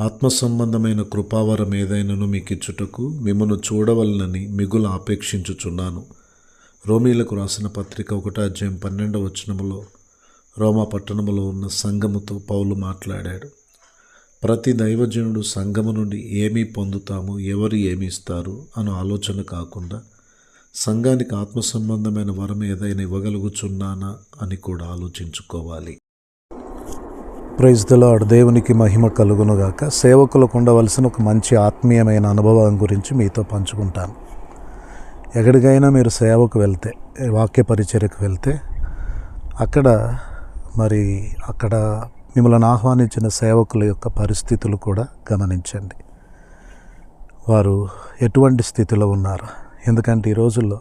ఆత్మ సంబంధమైన కృపావరం ఏదైనను మీకు ఇచ్చుటకు మిమ్మను చూడవలనని మిగులు ఆపేక్షించుచున్నాను. రోమీలకు రాసిన పత్రిక ఒకటో అధ్యాయం పన్నెండవ వచనములో రోమా పట్టణములో ఉన్న సంఘముతో పౌలు మాట్లాడాడు. ప్రతి దైవజనుడు సంఘము నుండి ఏమీ పొందుతాము ఎవరు ఏమి ఇస్తారు అను ఆలోచన కాకుండా సంఘానికి ఆత్మ సంబంధమైన వరం ఏదైనా ఇవ్వగలుగుచున్నానా అని కూడా ఆలోచించుకోవాలి. ప్రైజ్ ద దేవునికి మహిమ కలుగునుగాక. సేవకులకు ఉండవలసిన ఒక మంచి ఆత్మీయమైన అనుభవం గురించి మీతో పంచుకుంటాను. ఎక్కడికైనా మీరు సేవకు వెళ్తే వాక్య పరిచర్యకు వెళ్తే అక్కడ మరి అక్కడ మిమ్మల్ని ఆహ్వానించిన సేవకుల యొక్క పరిస్థితులు కూడా గమనించండి. వారు ఎటువంటి స్థితిలో ఉన్నారు? ఎందుకంటే ఈ రోజుల్లో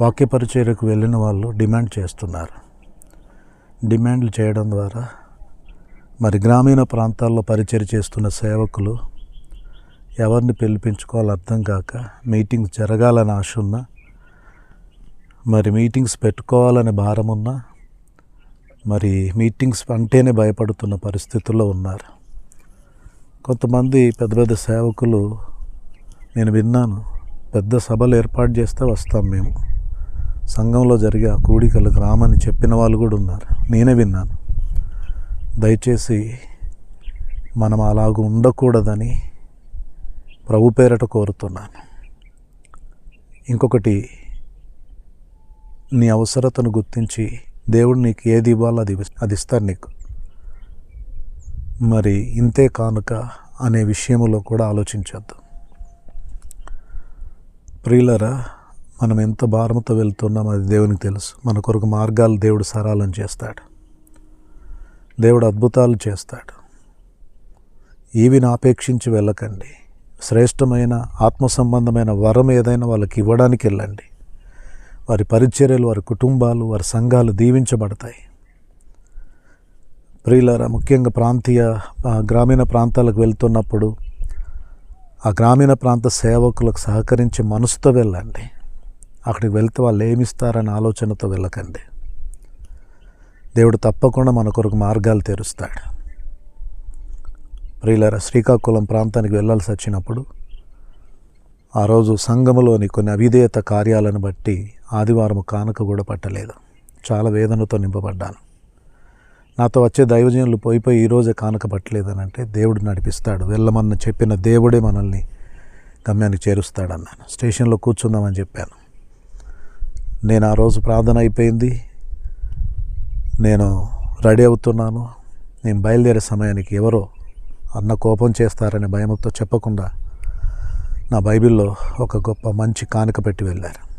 వాక్య పరిచర్యకు వెళ్ళిన వాళ్ళు డిమాండ్ చేస్తున్నారు. డిమాండ్లు చేయడం ద్వారా మరి గ్రామీణ ప్రాంతాల్లో పరిచయం చేస్తున్న సేవకులు ఎవరిని పిలిపించుకోవాలో అర్థం కాక మీటింగ్స్ జరగాలని ఆశ ఉన్నా మరి మీటింగ్స్ పెట్టుకోవాలనే భారం ఉన్నా మరి మీటింగ్స్ అంటేనే భయపడుతున్న పరిస్థితుల్లో ఉన్నారు. కొంతమంది పెద్ద పెద్ద సేవకులు నేను విన్నాను పెద్ద సభలు ఏర్పాటు చేస్తే వస్తాం మేము. సంఘంలో జరిగే ఆ కూడికలకు రామని చెప్పిన వాళ్ళు కూడా ఉన్నారు. నేనే విన్నాను. దయచేసి మనం అలాగ ఉండకూడదని ప్రభు పేరట కోరుతున్నాను. ఇంకొకటి నీ అవసరతను గుర్తించి దేవుడు నీకు ఏది ఇవ్వాలో అది అది ఇస్తాడు నీకు. మరి ఇంతే కానుక అనే విషయంలో కూడా ఆలోచించద్దు. ప్రియులరా మనం ఎంత భారంతో వెళ్తున్నాం అది దేవునికి తెలుసు. మన కొరకు మార్గాలు దేవుడు సరాలం చేస్తాడు. దేవుడు అద్భుతాలు చేస్తాడు. ఈవిని ఆపేక్షించి వెళ్ళకండి. శ్రేష్టమైన ఆత్మ సంబంధమైన వరం ఏదైనా వాళ్ళకి ఇవ్వడానికి వెళ్ళండి. వారి పరిచర్యలు వారి కుటుంబాలు వారి సంఘాలు దీవించబడతాయి. ప్రియులారా ముఖ్యంగా ప్రాంతీయ గ్రామీణ ప్రాంతాలకు వెళ్తున్నప్పుడు ఆ గ్రామీణ ప్రాంత సేవకులకు సహకరించే మనసుతో వెళ్ళండి. అక్కడికి వెళ్తే వాళ్ళు ఏమిస్తారనే ఆలోచనతో వెళ్ళకండి. దేవుడు తప్పకుండా మన కొరకు మార్గాలు తెరుస్తాడు. ప్రియులర శ్రీకాకుళం ప్రాంతానికి వెళ్ళాల్సి వచ్చినప్పుడు ఆ రోజు సంఘములోని కొన్ని అవిధేయత కార్యాలను బట్టి ఆదివారం కానుక కూడా పట్టలేదు. చాలా వేదనతో నింపబడ్డాను. నాతో వచ్చే దైవజనులు పోయిపోయి ఈరోజే కానుక పట్టలేదని అంటే దేవుడు నడిపిస్తాడు. వెళ్ళమన్న చెప్పిన దేవుడే మనల్ని గమ్యానికి చేరుస్తాడన్నాను. స్టేషన్లో కూర్చుందామని చెప్పాను. నేను ఆ రోజు ప్రార్థన అయిపోయింది. నేను రెడీ అవుతున్నాను. నేను బయలుదేరే సమయానికి ఎవరో అన్న కోపం చేస్తారనే భయంతో చెప్పకుండా నా బైబిల్లో ఒక గొప్ప మంచి కానుక పెట్టి వెళ్ళారు.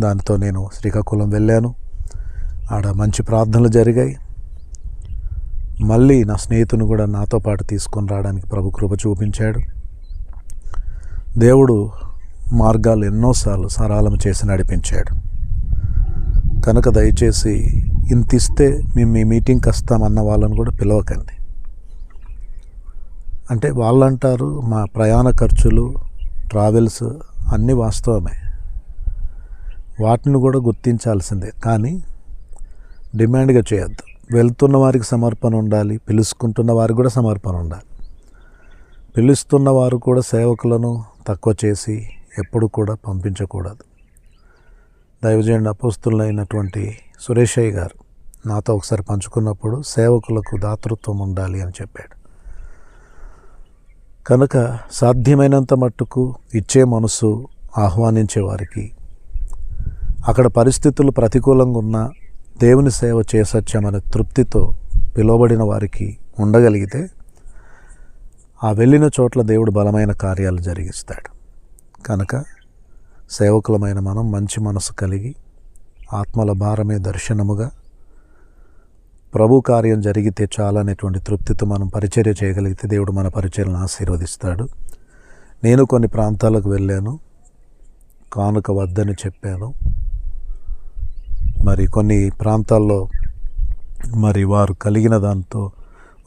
దానితో నేను శ్రీకాకుళం వెళ్ళాను. ఆడ మంచి ప్రార్థనలు జరిగాయి. మళ్ళీ నా స్నేహితుని కూడా నాతో పాటు తీసుకొని రావడానికి ప్రభు కృప చూపించాడు. దేవుడు మార్గాలు ఎన్నోసార్లు సరళం చేసి నడిపించాడు. కనుక దయచేసి ఇంత ఇస్తే మేము మీ మీటింగ్కి వస్తామన్న వాళ్ళని కూడా పిలవకండి. అంటే వాళ్ళు అంటారు మా ప్రయాణ ఖర్చులు ట్రావెల్స్ అన్నీ వాస్తవమే. వాటిని కూడా గుర్తించాల్సిందే. కానీ డిమాండ్గా చేయొద్దు. వెళ్తున్న వారికి సమర్పణ ఉండాలి పిలుచుకుంటున్న వారికి కూడా సమర్పణ ఉండాలి. పిలుస్తున్న వారు కూడా సేవకులను తక్కువ చేసి ఎప్పుడు కూడా పంపించకూడదు. దైవజనుడు అపోస్తులైనటువంటి సురేషయ్య గారు నాతో ఒకసారి పంచుకున్నప్పుడు సేవకులకు దాతృత్వం ఉండాలి అని చెప్పాడు. కనుక సాధ్యమైనంత మట్టుకు ఇచ్చే మనసు ఆహ్వానించే వారికి అక్కడ పరిస్థితులు ప్రతికూలంగా ఉన్న దేవుని సేవ చేసొచ్చామనే తృప్తితో పిలువబడిన వారికి ఉండగలిగితే ఆ వెళ్ళిన చోట్ల దేవుడు బలమైన కార్యాలు జరిగిస్తాడు. కనుక సేవకులమైన మనం మంచి మనసు కలిగి ఆత్మల భారమే దర్శనముగా ప్రభు కార్యం జరిగితే చాలనేటువంటి తృప్తితో మనం పరిచర్య చేయగలిగితే దేవుడు మన పరిచర్యలను ఆశీర్వదిస్తాడు. నేను కొన్ని ప్రాంతాలకు వెళ్ళాను. కానుక వద్దని చెప్పాను. మరి కొన్ని ప్రాంతాల్లో మరి వారు కలిగిన దాంతో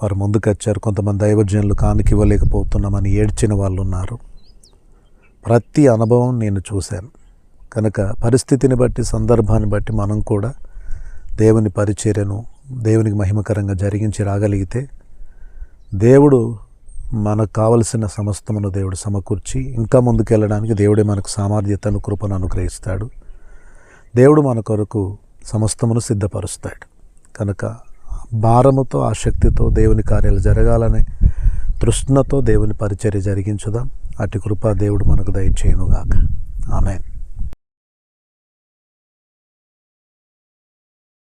వారు ముందుకొచ్చారు. కొంతమంది దైవజనులు కానుక ఇవ్వలేకపోతున్నామని ఏడ్చిన వాళ్ళు ఉన్నారు ప్రతి అనుభవం నేను చూశాను. కనుక పరిస్థితిని బట్టి సందర్భాన్ని బట్టి మనం కూడా దేవుని పరిచర్యను దేవునికి మహిమకరంగా జరిగించి రాగలిగితే దేవుడు మనకు కావలసిన సమస్తమును దేవుడు సమకూర్చి ఇంకా ముందుకెళ్ళడానికి దేవుడే మనకు సామర్థ్యతను కృపను అనుగ్రహిస్తాడు. దేవుడు మన కొరకు సమస్తమును సిద్ధపరుస్తాడు. కనుక భారముతో ఆసక్తితో దేవుని కార్యాలు జరగాలనే తృష్ణతో దేవుని పరిచర్య జరిగించుదాం. అటు కృప దేవుడు మనకు దయచేయనుగాక. ఆమెన్.